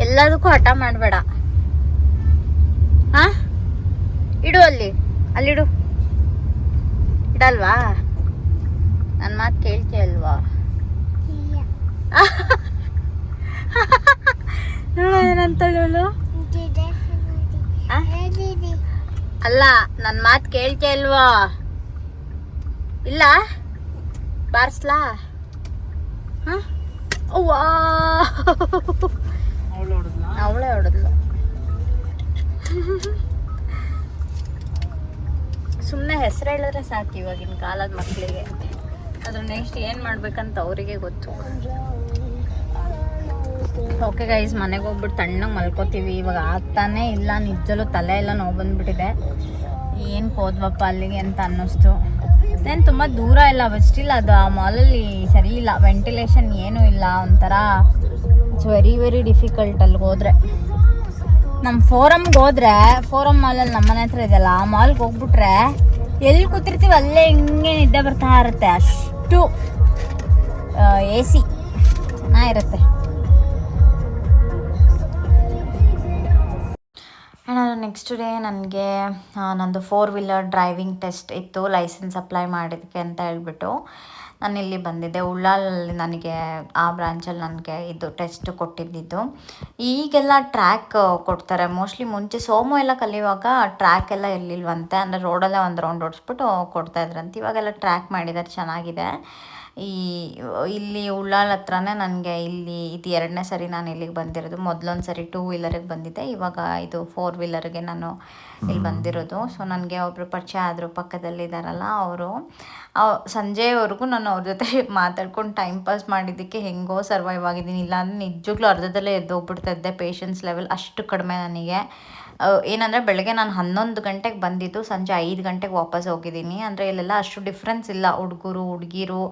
ಎಲ್ಲದಕ್ಕೂ ಹಠ ಮಾಡಬೇಡ. ಹಾ ಇಡು ಅಲ್ಲಿ. ಅಲ್ಲಿಡು. ಇಡಲ್ವಾ? ನನ್ನ ಮಾತು ಕೇಳ್ತೀಯ ಅಲ್ವಾ? ನೋಡ ಏನಂತಳು ಅಲ್ಲ ನನ್ನ ಮಾತು ಕೇಳ್ತಾ ಅಲ್ವಾ ಇಲ್ಲ? ಬಾರಿಸ್ಲಾ? ಹ? ಅವಳೇ ಹೊಡೆದ್ಲು. ಸುಮ್ಮನೆ ಹೆಸರು ಹೇಳಿದ್ರೆ ಸಾಕು ಇವಾಗಿನ ಕಾಲದ ಮಕ್ಕಳಿಗೆ ಅದ್ರ ನೆಕ್ಸ್ಟ್ ಏನು ಮಾಡ್ಬೇಕಂತ ಅವರಿಗೆ ಗೊತ್ತು. ಓಕೆ ಗೈಸ್ ಮನೆಗೆ ಹೋಗ್ಬಿಟ್ಟು ತಣ್ಣಗೆ ಮಲ್ಕೋತೀವಿ. ಇವಾಗ ಆಗ್ತಾನೆ ಇಲ್ಲ ನಿಜಲೂ ತಲೆ ಎಲ್ಲ ನೋವು ಬಂದ್ಬಿಟ್ಟಿದೆ. ಏನು ಹೋದ್ವಪ್ಪ ಅಲ್ಲಿಗೆ ಅಂತ ಅನ್ನಿಸ್ತು. ದೆನ್ ತುಂಬ ದೂರ ಇಲ್ಲ ಸ್ಟಿಲ್ ಅದು ಆ ಮಾಲಲ್ಲಿ ಸರಿ ಇಲ್ಲ. ವೆಂಟಿಲೇಷನ್ ಏನೂ ಇಲ್ಲ, ಒಂಥರ ಇಟ್ಸ್ ವೆರಿ ವೆರಿ ಡಿಫಿಕಲ್ಟ್ ಅಲ್ಲಿಗೆ ಹೋದ್ರೆ. ನಮ್ಮ ಫೋರಮ್ಗೆ ಹೋದ್ರೆ ಫೋರಮ್ ಮಾಲಲ್ಲಿ ನಮ್ಮ ಮನೆ ಹತ್ರ ಇದೆಯಲ್ಲ, ಆ ಮಾಲ್ಗೆ ಹೋಗ್ಬಿಟ್ರೆ ಎಲ್ಲಿ ಕೂತಿರ್ತೀವಿ ಅಲ್ಲೇ ಹಿಂಗೆ ನಿದ್ದೆ ಬರ್ತಾ ಇರುತ್ತೆ. ಅಷ್ಟು ಎ ಸಿ ಚೆನ್ನಾಗಿರುತ್ತೆ. ನೆಕ್ಸ್ಟ್ ಡೇ ನನಗೆ ನಂದು ಫೋರ್ ವೀಲರ್ ಡ್ರೈವಿಂಗ್ ಟೆಸ್ಟ್ ಇತ್ತು ಲೈಸೆನ್ಸ್ ಅಪ್ಲೈ ಮಾಡಿದ್ದಕ್ಕೆ ಅಂತ ಹೇಳ್ಬಿಟ್ಟು ನಾನು ಇಲ್ಲಿ ಬಂದಿದ್ದೆ. ಉಳ್ಳಾಲಲ್ಲಿ ನನಗೆ, ಆ ಬ್ರಾಂಚಲ್ಲಿ ನನಗೆ ಇದು ಟೆಸ್ಟ್ ಕೊಟ್ಟಿದ್ದಿದ್ದು. ಈಗೆಲ್ಲ ಟ್ರ್ಯಾಕ್ ಕೊಡ್ತಾರೆ. ಮೋಸ್ಟ್ಲಿ ಮುಂಚೆ ಸೋಮು ಎಲ್ಲ ಕಲಿಯುವಾಗ ಟ್ರ್ಯಾಕ್ ಎಲ್ಲ ಇರಲಿಲ್ವಂತೆ ಅಂದರೆ ರೋಡಲ್ಲೇ ಒಂದು ರೌಂಡ್ ಓಡಿಸ್ಬಿಟ್ಟು ಕೊಡ್ತಾ ಇದ್ರಂತೆ. ಇವಾಗೆಲ್ಲ ಟ್ರ್ಯಾಕ್ ಮಾಡಿದ್ದಾರೆ ಚೆನ್ನಾಗಿದೆ. ಈ ಇಲ್ಲಿ ಉಳ್ಳಾಲ ಹತ್ರನೇ ನನಗೆ ಇಲ್ಲಿ ಇದು ಎರಡನೇ ಸರಿ ನಾನು ಇಲ್ಲಿಗೆ ಬಂದಿರೋದು. ಮೊದಲೊಂದು ಸರಿ ಟೂ ವೀಲರಿಗೆ ಬಂದಿದ್ದೆ. ಇವಾಗ ಇದು ಫೋರ್ ವೀಲರ್ಗೆ ನಾನು ಇಲ್ಲಿ ಬಂದಿರೋದು. ಸೊ ನನಗೆ ಒಬ್ಬರು ಪರಿಚಯ ಆದರು ಪಕ್ಕದಲ್ಲಿದ್ದಾರಲ್ಲ ಅವರು. ಸಂಜೆವರೆಗೂ ನಾನು ಅವ್ರ ಜೊತೆ ಮಾತಾಡ್ಕೊಂಡು ಟೈಮ್ ಪಾಸ್ ಮಾಡಿದ್ದಕ್ಕೆ ಹೆಂಗೋ ಸರ್ವೈವ್ ಆಗಿದ್ದೀನಿ. ಇಲ್ಲಾಂದ್ರೆ ನಿಜವಾಗ್ಲೂ ಅರ್ಧದಲ್ಲೇ ಎದ್ದೋಗ್ಬಿಡ್ತಾ ಇದ್ದೆ. ಪೇಷನ್ಸ್ ಲೆವೆಲ್ ಅಷ್ಟು ಕಡಿಮೆ ನನಗೆ. ಏನಂದರೆ ಬೆಳಗ್ಗೆ ನಾನು ಹನ್ನೊಂದು ಗಂಟೆಗೆ ಬಂದಿದ್ದು, ಸಂಜೆ ಐದು ಗಂಟೆಗೆ ವಾಪಸ್ ಹೋಗಿದ್ದೀನಿ. ಅಂದರೆ ಇಲ್ಲೆಲ್ಲ ಅಷ್ಟು ಡಿಫ್ರೆನ್ಸ್ ಇಲ್ಲ. ಹುಡುಗರು, ಹುಡುಗಿರು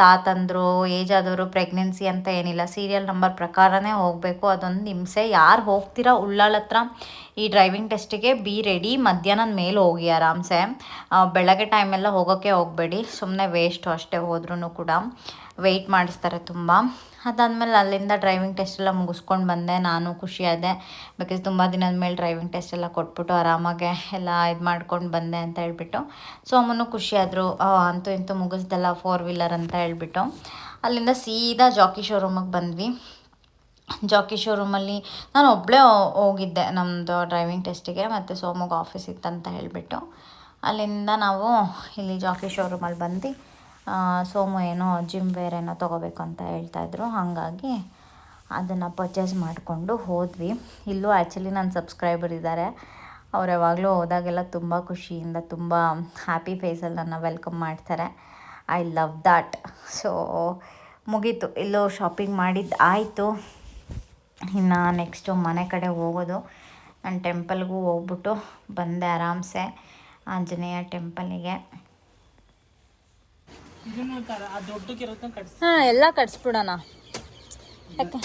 ತಾತಂದರು ಏಜ್ ಆದವರು ಪ್ರೆಗ್ನೆನ್ಸಿ ಅಂತ ಏನಿಲ್ಲ. ಸೀರಿಯಲ್ ನಂಬರ್ ಪ್ರಕಾರನೇ ಹೋಗಬೇಕು. ಅದೊಂದು ಹಿಂಸೆ ಯಾರು ಹೋಗ್ತೀರಾ ಉಳ್ಳಾಳ ಹತ್ರ? ಈ ಡ್ರೈವಿಂಗ್ ಟೆಸ್ಟಿಗೆ ಬಿ ರೆಡಿ ಮಧ್ಯಾಹ್ನ ಮೇಲೆ ಹೋಗಿ ಆರಾಮ್ಸೆ. ಬೆಳಗ್ಗೆ ಟೈಮೆಲ್ಲ ಹೋಗೋಕ್ಕೆ ಹೋಗಬೇಡಿ. ಸುಮ್ಮನೆ ವೇಸ್ಟು ಅಷ್ಟೇ ಹೋದ್ರೂ ಕೂಡ. ವೆಯ್ಟ್ ಮಾಡಿಸ್ತಾರೆ ತುಂಬ. ಅದಾದಮೇಲೆ ಅಲ್ಲಿಂದ ಡ್ರೈವಿಂಗ್ ಟೆಸ್ಟ್ ಎಲ್ಲ ಮುಗಿಸ್ಕೊಂಡು ಬಂದೆ. ನಾನು ಖುಷಿಯಾದೆ ಬಿಕಾಸ್ ತುಂಬ ದಿನದ ಮೇಲೆ ಡ್ರೈವಿಂಗ್ ಟೆಸ್ಟ್ ಎಲ್ಲ ಕೊಟ್ಬಿಟ್ಟು ಆರಾಮಾಗೆ ಎಲ್ಲ ಇದು ಮಾಡ್ಕೊಂಡು ಬಂದೆ ಅಂತ ಹೇಳ್ಬಿಟ್ಟು. ಖುಷಿ ಖುಷಿಯಾದರು ಅಂತೂ ಇಂತೂ ಮುಗಿಸ್ದಲ್ಲ ಫೋರ್ ವೀಲರ್ ಅಂತ ಹೇಳ್ಬಿಟ್ಟು. ಅಲ್ಲಿಂದ ಸೀದಾ ಜಾಕಿ ಶೋರೂಮಿಗೆ ಬಂದ್ವಿ. ಜಾಕಿ ಶೋರೂಮಲ್ಲಿ ನಾನು ಒಬ್ಬಳೇ ಹೋಗಿದ್ದೆ ನಮ್ಮದು ಡ್ರೈವಿಂಗ್ ಟೆಸ್ಟಿಗೆ ಮತ್ತು ಸೋಮಗ್ ಆಫೀಸ್ ಇತ್ತಂತ ಹೇಳಿಬಿಟ್ಟು. ಅಲ್ಲಿಂದ ನಾವು ಇಲ್ಲಿ ಜಾಕಿ ಶೋರೂಮಲ್ಲಿ ಬಂದು ಸೋಮು ಏನೋ ಜಿಮ್ ವೇರ್ ಏನೋ ತೊಗೋಬೇಕು ಅಂತ ಹೇಳ್ತಾಯಿದ್ರು ಹಾಗಾಗಿ ಅದನ್ನು ಪರ್ಚೇಸ್ ಮಾಡಿಕೊಂಡು ಹೋದ್ವಿ. ಇಲ್ಲೂ ಆ್ಯಕ್ಚುಲಿ ನನ್ನ ಸಬ್ಸ್ಕ್ರೈಬರ್ ಇದ್ದಾರೆ ಅವ್ರು ಯಾವಾಗಲೂ ಹೋದಾಗೆಲ್ಲ ತುಂಬ ಖುಷಿಯಿಂದ, ತುಂಬ ಹ್ಯಾಪಿ ಫೇಸಲ್ಲಿ ನನ್ನ ವೆಲ್ಕಮ್ ಮಾಡ್ತಾರೆ. ಐ ಲವ್ ದಾಟ್ ಸೊ ಮುಗೀತು. ಇಲ್ಲೂ ಶಾಪಿಂಗ್ ಮಾಡಿದ್ದು ಆಯಿತು. ಇನ್ನು ನೆಕ್ಸ್ಟು ಮನೆ ಕಡೆ ಹೋಗೋದು. ನಾನು ಟೆಂಪಲ್ಗೂ ಹೋಗ್ಬಿಟ್ಟು ಬಂದೆ ಆರಾಮ್ಸೆ. ಆಂಜನೇಯ ಟೆಂಪಲಿಗೆ ಇದನ್ನು ತರ ಆ ದೊಡ್ಡಕ್ಕಿರೋದನ್ನ ಕಟ್ಸಿ ಹಾಂ ಎಲ್ಲ ಕಟ್ಸ್ಬಿಡೋಣ. ಯಾಕೆ?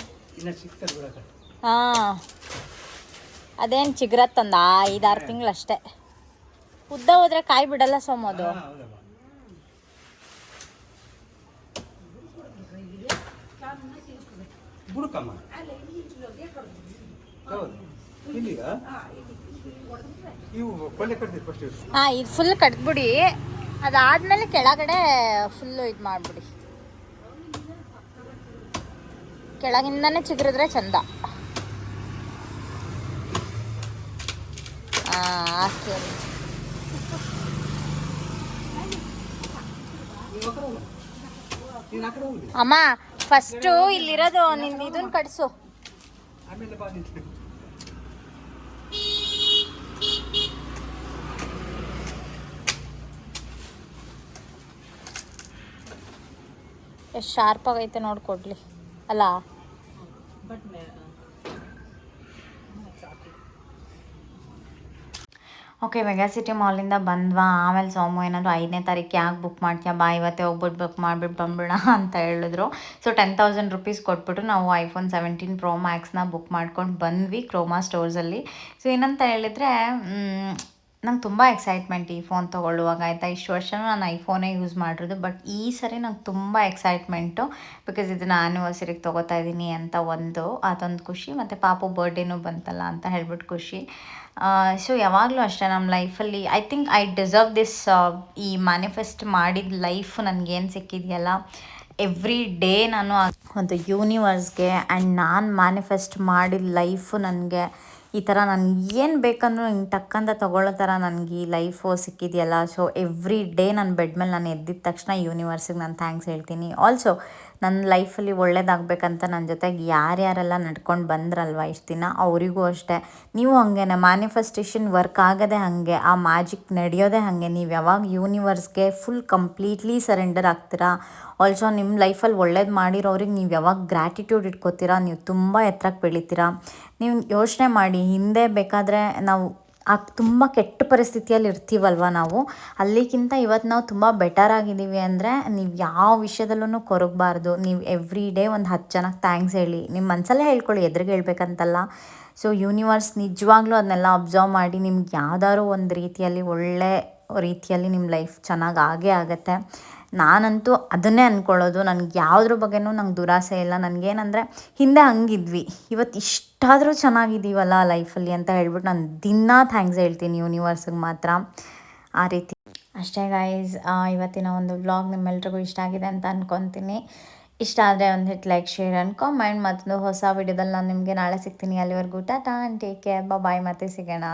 ಹಾಂ. ಅದೇನು ಚಿಗ್ರತ್ತಂದ ಐದಾರು ತಿಂಗಳಷ್ಟೇ. ಉದ್ದ ಹೋದ್ರೆ ಕಾಯಿ ಬಿಡಲ್ಲ ಸೋಮೋದು ಹಾ ಇದು ಫುಲ್ ಕಟ್ಬಿಡಿ. ಅದಾದ್ಮೇಲೆ ಕೆಳಗಡೆ ಫುಲ್ಲು ಇದು ಮಾಡಿಬಿಡಿ. ಕೆಳಗಿಂದನೇ ಚಿಗುರಿದ್ರೆ ಚಂದ. ಅಮ್ಮ ಫಸ್ಟು ಇಲ್ಲಿರೋದು ನಿನ್ನ ಇದನ್ನ ಕಟ್ಸು ಆಮೇಲೆ ಬಾ ನಿಂತು ಎಷ್ಟು ಶಾರ್ಪ್ ಆಗೈತೆ ನೋಡ್ಕೊಡ್ಲಿ ಅಲ್ಲ ಓಕೆ ಓಕೆ ಮೆಗಾಸಿಟಿ ಮಾಲಿಂದ ಬಂದ್ವಾ? ಆಮೇಲೆ ಸೋಮು, ಏನಾದ್ರು ಐದನೇ ತಾರೀಕು ಯಾಕೆ ಬುಕ್ ಮಾಡ್ತೀಯಾ? ಬಾ, ಇವತ್ತೇ ಹೋಗ್ಬಿಟ್ಟು ಬುಕ್ ಮಾಡಿಬಿಟ್ಟು ಬಂದ್ಬಿಡ ಅಂತ ಹೇಳಿದ್ರು. ಸೊ ಟೆನ್ ತೌಸಂಡ್ ರುಪೀಸ್ ಕೊಟ್ಬಿಟ್ಟು ನಾವು ಐಫೋನ್ ಸೆವೆಂಟೀನ್ ಪ್ರೋ ಮ್ಯಾಕ್ಸ್ನ ಬುಕ್ ಮಾಡ್ಕೊಂಡು ಬಂದ್ವಿ ಕ್ರೋಮಾ ಸ್ಟೋರ್ಸಲ್ಲಿ ಸೊ ಏನಂತ ಹೇಳಿದ್ರೆ ನಂಗೆ ತುಂಬ ಎಕ್ಸೈಟ್ಮೆಂಟ್ ಈ ಫೋನ್ ತೊಗೊಳ್ಳುವಾಗ. ಆಯಿತಾ? ಇಷ್ಟು ವರ್ಷ ನಾನು ಐಫೋನೇ ಯೂಸ್ ಮಾಡಿರೋದು ಬಟ್ ಈ ಸರಿ ನಂಗೆ ತುಂಬ ಎಕ್ಸೈಟ್ಮೆಂಟು ಬಿಕಾಸ್ ಇದನ್ನು ಆ್ಯನಿವರ್ಸರಿಗೆ ತೊಗೋತಾ ಇದ್ದೀನಿ ಅಂತ ಒಂದು. ಅದೊಂದು ಖುಷಿ, ಮತ್ತು ಪಾಪು ಬರ್ಡೇನೂ ಬಂತಲ್ಲ ಅಂತ ಹೇಳ್ಬಿಟ್ಟು ಖುಷಿ. ಸೊ ಯಾವಾಗಲೂ ಅಷ್ಟೇ ನಮ್ಮ ಲೈಫಲ್ಲಿ I think I deserve this ಈ ಮ್ಯಾನಿಫೆಸ್ಟ್ ಮಾಡಿದ ಲೈಫ್ ನನಗೇನು ಸಿಕ್ಕಿದೆಯಲ್ಲ? ಎವ್ರಿ ಡೇ ನಾನು ಒಂದು ಯೂನಿವರ್ಸ್ಗೆ ಆ್ಯಂಡ್ ನಾನು ಮ್ಯಾನಿಫೆಸ್ಟ್ ಮಾಡಿದ ಲೈಫು ನನಗೆ ಈ ಥರ ನನಗೆ ಏನು ಬೇಕಂದ್ರೂ ಹಿಂಗೆ ತಕ್ಕಂತ ತೊಗೊಳ್ಳೋ ಥರ ನನಗೆ ಈ ಲೈಫು ಸಿಕ್ಕಿದೆಯಲ್ಲ. ಸೊ ಎವ್ರಿ ಡೇ ನನ್ನ ಬೆಡ್ ಮೇಲೆ ನಾನು ಎದ್ದಿದ ತಕ್ಷಣ ಯೂನಿವರ್ಸಿಗೆ ನಾನು ಥ್ಯಾಂಕ್ಸ್ ಹೇಳ್ತೀನಿ. ಆಲ್ಸೋ ನನ್ನ ಲೈಫಲ್ಲಿ ಒಳ್ಳೇದಾಗಬೇಕಂತ ನನ್ನ ಜೊತೆಗೆ ಯಾರ್ಯಾರೆಲ್ಲ ನಡ್ಕೊಂಡು ಬಂದ್ರಲ್ವ ಇಷ್ಟು ದಿನ? ಅವರಿಗೂ ಅಷ್ಟೇ. ನೀವು ಹಾಗೇನೆ ಮ್ಯಾನಿಫೆಸ್ಟೇಷನ್ ವರ್ಕ್ ಆಗೋದೇ ಹಾಗೆ, ಆ ಮ್ಯಾಜಿಕ್ ನಡೆಯೋದೇ ಹಾಗೆ, ನೀವು ಯಾವಾಗ ಯೂನಿವರ್ಸ್ಗೆ ಫುಲ್ ಕಂಪ್ಲೀಟ್ಲಿ ಸರೆಂಡರ್ ಆಗ್ತೀರಾ? ಆಲ್ಸೋ ನಿಮ್ಮ ಲೈಫಲ್ಲಿ ಒಳ್ಳೇದು ಮಾಡಿರೋರಿಗೆ ನೀವು ಯಾವಾಗ ಗ್ರ್ಯಾಟಿಟ್ಯೂಡ್ ಇಟ್ಕೋತೀರಾ, ನೀವು ತುಂಬ ಎತ್ತರಕ್ಕೆ ಬೆಳಿತೀರಾ? ನೀವು ಯೋಚನೆ ಮಾಡಿ, ಹಿಂದೆ ಬೇಕಾದರೆ ನಾವು ಆ ತುಂಬ ಕೆಟ್ಟ ಪರಿಸ್ಥಿತಿಯಲ್ಲಿ ಇರ್ತೀವಲ್ವ ನಾವು? ಅಲ್ಲಿಗಿಂತ ಇವತ್ತು ನಾವು ತುಂಬ ಬೆಟರ್ ಆಗಿದ್ದೀವಿ ಅಂದರೆ ನೀವು ಯಾವ ವಿಷಯದಲ್ಲೂ ಕೊರಗಬಾರ್ದು. ನೀವು ಎವ್ರಿ ಡೇ ಒಂದು ಹತ್ತು ಜನಕ್ಕೆ ಥ್ಯಾಂಕ್ಸ್ ಹೇಳಿ. ನಿಮ್ಮ ಮನಸಲ್ಲೇ ಹೇಳ್ಕೊಳ್ಳಿ, ಎದುರಿಗೆ ಹೇಳ್ಬೇಕಂತಲ್ಲ. ಸೊ ಯೂನಿವರ್ಸ್ ನಿಜವಾಗ್ಲೂ ಅದನ್ನೆಲ್ಲ ಅಬ್ಸರ್ವ್ ಮಾಡಿ, ನಿಮ್ಗೆ ಯಾವ್ದಾದ್ರು ಒಂದು ರೀತಿಯಲ್ಲಿ ಒಳ್ಳೆ ರೀತಿಯಲ್ಲಿ ನಿಮ್ಮ ಲೈಫ್ ಚೆನ್ನಾಗಿ ಆಗೇ ಆಗುತ್ತೆ. ನಾನಂತೂ ಅದನ್ನೇ ಅಂದ್ಕೊಳ್ಳೋದು ನನಗೆ ಯಾವುದ್ರ ಬಗ್ಗೆನೂ ನಂಗೆ ದುರಾಸೆ ಇಲ್ಲ. ನನಗೇನಂದರೆ ಹಿಂದೆ ಹಂಗಿದ್ವಿ. ಇವತ್ತು ಇಷ್ಟಾದರೂ ಚೆನ್ನಾಗಿದ್ದೀವಲ್ಲ ಲೈಫಲ್ಲಿ ಅಂತ ಹೇಳ್ಬಿಟ್ಟು ನಾನು ದಿನಾ ಥ್ಯಾಂಕ್ಸ್ ಹೇಳ್ತೀನಿ ಯೂನಿವರ್ಸಿಗೆ ಮಾತ್ರ. ಆ ರೀತಿ. ಅಷ್ಟೇ ಗೈಸ್ ಇವತ್ತಿನ ಒಂದು ವ್ಲಾಗ್ ನಿಮ್ಮೆಲ್ರಿಗೂ ಇಷ್ಟ ಆಗಿದೆ ಅಂತ ಅಂದ್ಕೊತೀನಿ ಇಷ್ಟ ಆದರೆ ಒಂದು hit like share and comment ಮತ್ತೊಂದು ಹೊಸ ವಿಡಿಯೋದಲ್ಲಿ ನಾನು ನಿಮಗೆ ನಾಳೆ ಸಿಗ್ತೀನಿ. ಅಲ್ಲಿವರೆಗೂ tata and take care bye ಮತ್ತೆ ಸಿಗೋಣ.